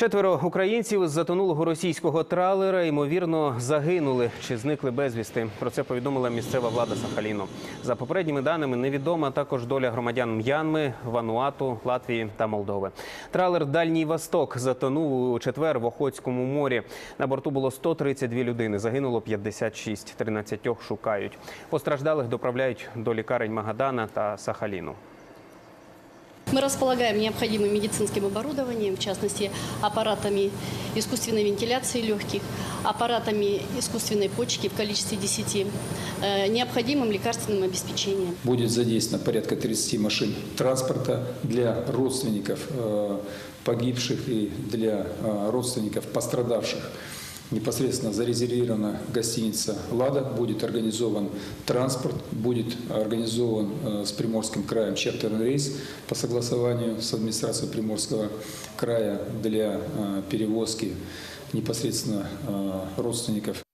Четверо українців з затонулого російського тралера ймовірно загинули чи зникли безвісти. Про це повідомила місцева влада Сахаліну. За попередніми даними, невідома також доля громадян М'янми, Вануату, Латвії та Молдови. Тралер Дальній Восток затонув у четвер в Охотському морі. На борту було 132 людини. Загинуло 56. 13 шукають. Постраждалих доправляють до лікарень Магадана та Сахаліну. Располагаем необходимым медицинским оборудованием, в частности, аппаратами искусственной вентиляции легких, аппаратами искусственной почки в количестве 10, э, необходимым лекарственным обеспечением. Будет задействовано порядка 30 машин транспорта для родственников э, погибших и для э, родственников пострадавших. Непосредственно зарезервирована гостиница «Лада», будет организован транспорт, будет организован э, с Приморским краем чартерный рейс по согласованию с администрацией Приморского края для э, перевозки непосредственно э, родственников